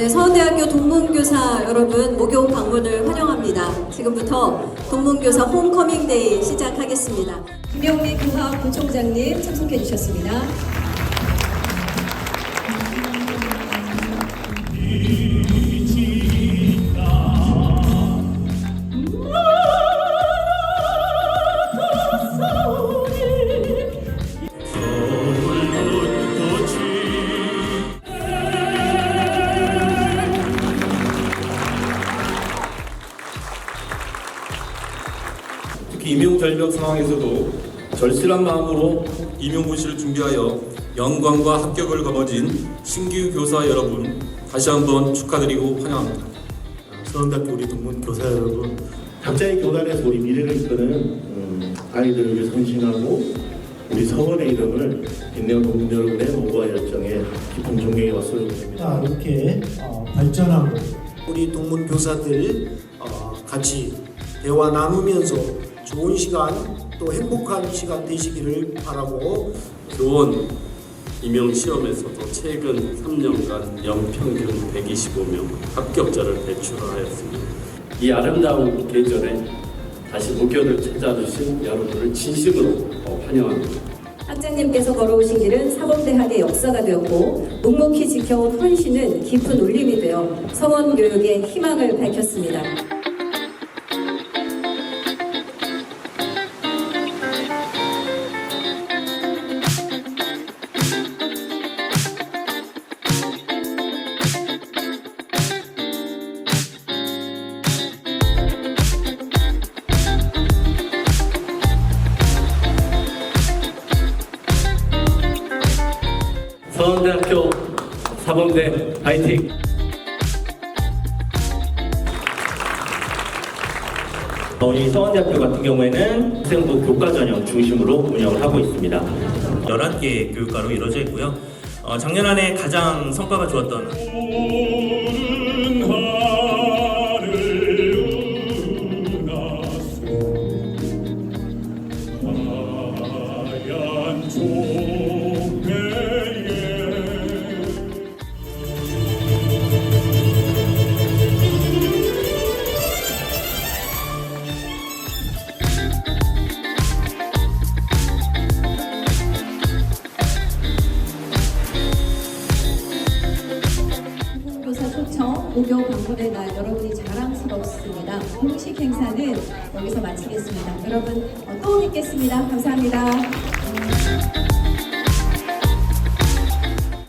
네, 서원대학교 동문교사 여러분 목요 방문을 환영합니다. 지금부터 동문교사 홈커밍데이 시작하겠습니다. 김영미 교화부총장님 참석해 주셨습니다. 특히 임용절벽 상황에서도 절실한 마음으로 임용고시를 준비하여 영광과 합격을 거머쥔 신규 교사 여러분 다시 한번 축하드리고 환영합니다. 서원대학교 우리 동문 교사 여러분 각자의 교단에서 우리 미래를 이끄는 음, 아이들을 위해 헌신하고 우리 서원의 이름을 빛내어 동문 여러분의 노고와 열정에 깊은 존경의 겁니다. 자, 이렇게 어, 발전하고 우리 동문 교사들 어, 같이 대화 나누면서 좋은 시간 또 행복한 시간 되시기를 바라고 교원 임용 시험에서도 최근 3년간 연평균 125명 합격자를 배출하였습니다. 이 아름다운 계절에 다시 목표를 찾아주신 여러분을 진심으로 어, 환영합니다. 학장님께서 걸어오신 길은 사범대학의 역사가 되었고 묵묵히 지켜온 헌신은 깊은 울림이 되어 서원교육의 희망을 밝혔습니다. 서원대학교 사범대 파이팅! 우리 서원대학교 같은 경우에는 학생부 교과 전형 중심으로 운영을 하고 있습니다. 11개 교육과로 이루어져 있고요. 어, 작년 한해 가장 성과가 좋았던 목요 방문의 날 여러분이 자랑스럽습니다. 공식 행사는 여기서 마치겠습니다. 여러분 어, 또 뵙겠습니다. 감사합니다.